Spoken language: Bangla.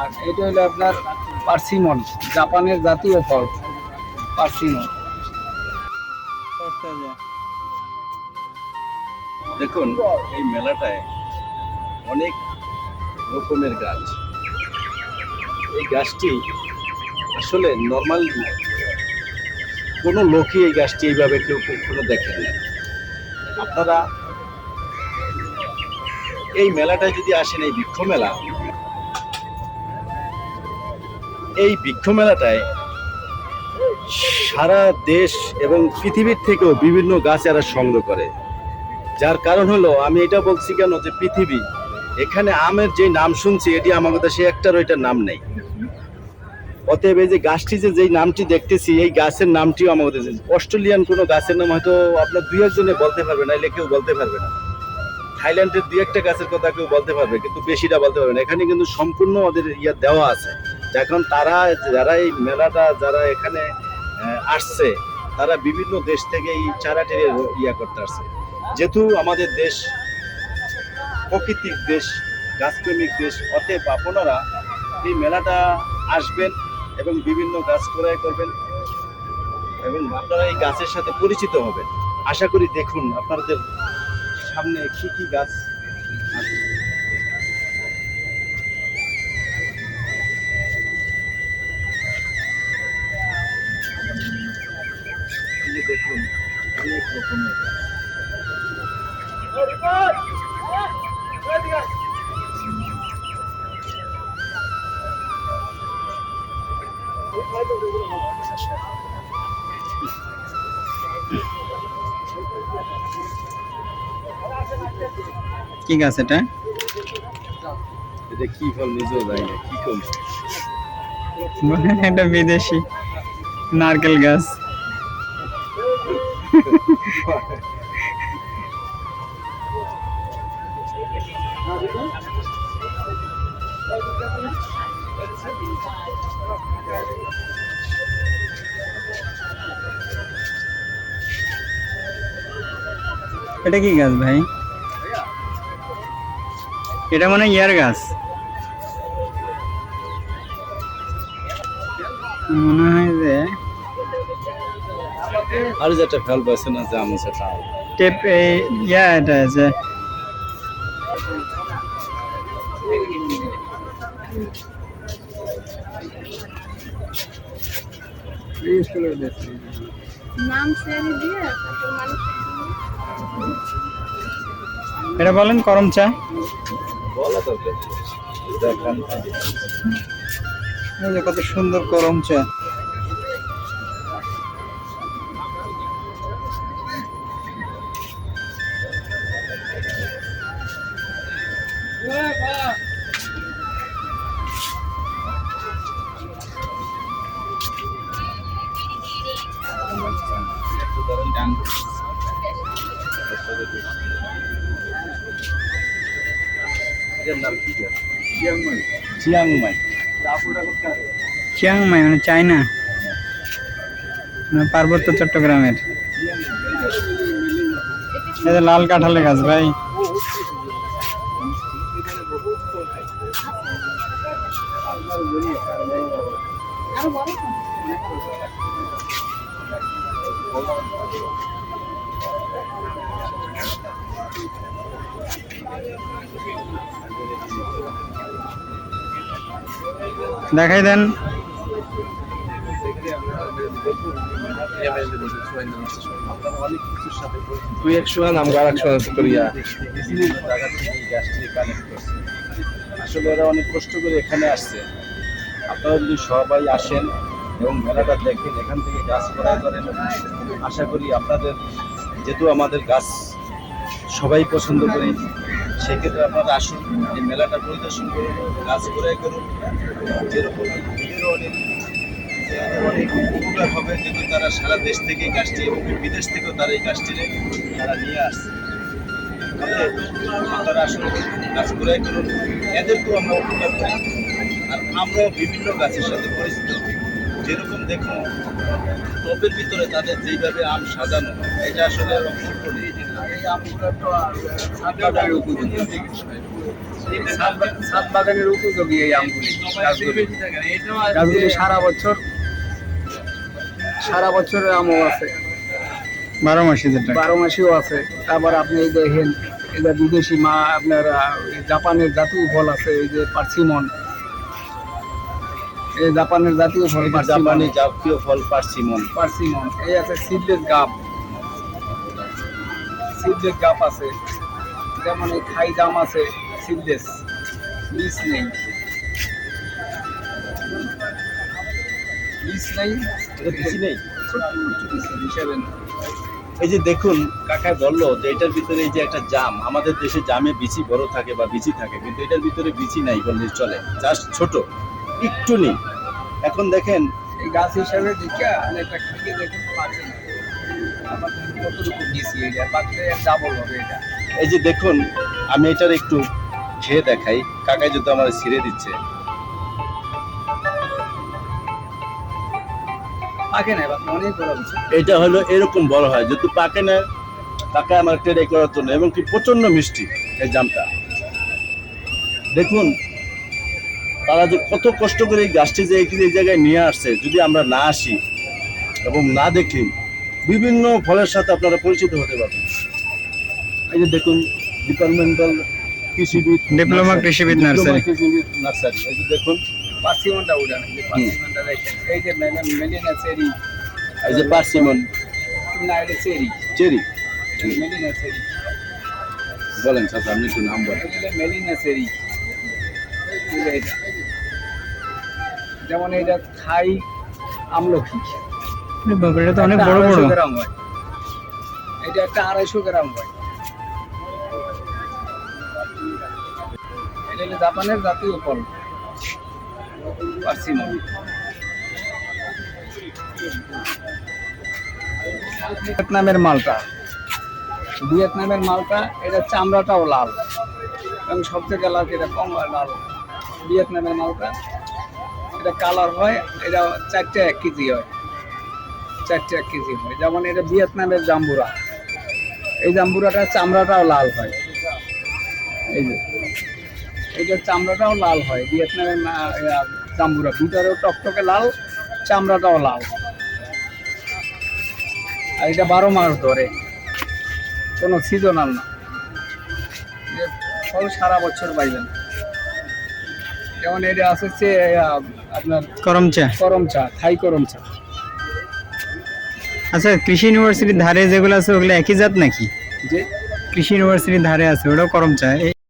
আর এটা হলো আপনার পার্সিমন, জাপানের জাতীয় ফল, পার্সিমন। দেখুন, এই মেলাটায় অনেক রকমের গাছ। এই গাছটি আসলে নর্মাল কোনো লোকই এই গাছটি এইভাবে কেউ কখনো দেখেন না। আপনারা এই মেলাটায় যদি আসেন, এই বৃক্ষ মেলা এই বৃক্ষ মেলাটায় সারা দেশ এবং পৃথিবীর থেকেও বিভিন্ন গাছ এরা সংগ্রহ করে। যার কারণ হলো, আমি এটা বলছি কেন যে পৃথিবী, এখানে আমের যে নাম শুনছি, এটি আমাদের দেশে একটারও এটার নাম নেই। অতএব এই যে গাছটি যে যেই নামটি দেখতেছি, এই গাছের নামটিও আমাদের দেশে অস্ট্রেলিয়ান কোনো গাছের নাম হয়তো আপনার দুই একজনে বলতে পারবে না এলে কেউ বলতে পারবে না। থাইল্যান্ডের দুই একটা গাছের কথা কেউ বলতে পারবে, কিন্তু বেশিটা বলতে পারবে না। এখানে কিন্তু সম্পূর্ণ ওদের ইয়া দেওয়া আছে। এখন তারা যারা এই মেলাটা, যারা এখানে আসছে, তারা বিভিন্ন দেশ থেকে এই চারাটির ইয়া করতে আসছে যেহেতু আমাদের দেশ প্রকৃতিক দেশ, গাছপ্রেমিক দেশ, অতএব আপনারা এই মেলাটা আসবেন এবং বিভিন্ন গাছ ক্রয় করবেন এবং আপনারা এই গাছের সাথে পরিচিত হবেন আশা করি দেখুন আপনাদের সামনে কি কি গাছ আছে। দেখুন অনেক রকমের। কি গাছ এটা? এটা কি ফল নিজেও জানি না কি কম মনে হয় এটা বিদেশি নারকেল গাছ। এটা কি গাছ ভাই? এটা মনে ইয়ার গাছ। মনে হয় যে আর যেটা ফল পাইছে না জাম সেটা টেপ এই ইয়া এটা নাম দিয়ে এটা বলেন করম চা। যে কত সুন্দর করম চা। চিয়াংমাই চিয়াংমাই মানে চায়না মানে পার্বত্য চট্টগ্রামের। যে লাল কাঁঠালের গাছ ভাই। আরও? দেখাই দেন। একশো একশো করিয়া। আসলে এরা অনেক কষ্ট করে এখানে আসছে। আপনারা যদি সবাই আসেন এবং মেলাটা দেখেন, এখান থেকে গাছ ক্রয় করেন আশা করি আপনাদের যেহেতু আমাদের গাছ সবাই পছন্দ করি, সেক্ষেত্রে আপনারা আসুন, এই মেলাটা পরিদর্শন করুন, গাছ ক্রয় করুন। যেরকম অনেক অনেক উপকার হবে যেহেতু তারা সারা দেশ থেকে গাছটি এবং বিদেশ থেকেও তারা এই গাছটি তারা নিয়ে আসছে। অতএব আপনারা আসলে গাছ ক্রয় করুন। এদেরকেও আমরা উপকার করি। আর আমরাও বিভিন্ন গাছের সাথে পরিচিত। যেরকম দেখুন টবের ভিতরে তাদের যেইভাবে আম সাজানো এটা আসলে অপূর্ব এই আমগুলো তো আর উপযোগী। এই আমগুলি গাছগুলি। সারা বছর সারা বছরের আমও আছে। বারো মাসি যেটা। বারো মাসিও আছে। তারপর আপনি এই দেখেন এই যে বিদেশি মা আপনার জাপানের জাতীয় ফল আছে এই যে পার্সিমন। জাপানের জাতীয় ফল জাপানি জাপানি জাতীয় ফল পার্সিমন পার্সিমন এই আছে সিডলেস গাপ। সিডলেস গাপ আছে। যেমন এই থাই জাম আছে সিডলেস। বীজ নেই। এই যে দেখুন কাকায় বলল যে এটার ভিতরে এই যে একটা জাম আমাদের দেশে জামে বিচি বড় থাকে বা বিচি থাকে কিন্তু এটার ভিতরে বিচি নাই বললে চলে। জাস্ট ছোট। একটু নেই। এখন দেখেন এই গাছ হিসাবে দেখে অনেকটা খেয়ে দেখুন পাকে কতটুকু দিয়েছি এটা? পাকলে ডাবল হবে এটা। এই যে দেখুন আমি এটার একটু খেয়ে দেখাই। কাকাই যদি আমার ছিঁড়ে দিচ্ছে। পাকে না অনেক বড় এটা হলো এরকম বড় হয় যেহেতু পাকে না কাকা আমার টেরে করার জন্য এবং কি প্রচণ্ড মিষ্টি এই জামটা। দেখুন তারা যে কত কষ্ট করে এই গাছটি যে এই জায়গায় নিয়ে আসছে যদি আমরা না আসি এবং না দেখি বিভিন্ন ফলের সাথে আপনারা পরিচিত হতে পারবেন। এই যে দেখুন ডিপার্টমেন্টাল কৃষিবিদ ডিপ্লোমা কৃষিবিদ নার্সারি। কৃষিবিদ নার্সারি। এই যে দেখুন পার্সিমনটা উঠে না এই যে এই যে মেলিনা চেরি। এই যে পার্সিমন। না এটা চেরি। চেরি। Melina cherry. বলেন স্যার আপনি একটু নাম বলেন। Melina cherry. যেমন এটা থাই আমলকি। এটা তো অনেক বড় বড়। গ্রাম হয়। এটা একটা আড়াইশো গ্রাম হয়। এটা হলো জাপানের জাতীয় ফল। পার্সিমন ভিয়েতনামের মালটা। ভিয়েতনামের মালটা এটা চামড়াটাও লাল। এবং সব থেকে লাল এটা কম লাল। ভিয়েতনামের মালটা। এটা কালার হয়, এটা চারটে এক কেজি হয়। চারটে এক কেজি হয়। যেমন এটা ভিয়েতনামের জাম্বুরা। এই জাম্বুরাটা চামড়াটাও লাল হয়। এই যে। এইটার চামড়াটাও লাল হয়, ভিয়েতনামের জাম্বুরা। ভিতরেও টকটকে লাল, চামড়াটাও লাল। আর এটা বারো মাস ধরে। কোনো সিজনাল না। ফল সারা বছর পাইবেন। যেমন এটা আছে হচ্ছে আপনার করম চা। করম চা থাই করম চা। আচ্ছা কৃষি ইউনিভার্সিটির ধারে যেগুলো আছে ওগুলো একই জাত নাকি? যে কৃষি ইউনিভার্সিটির ধারে আছে ওটাও করম চা। এই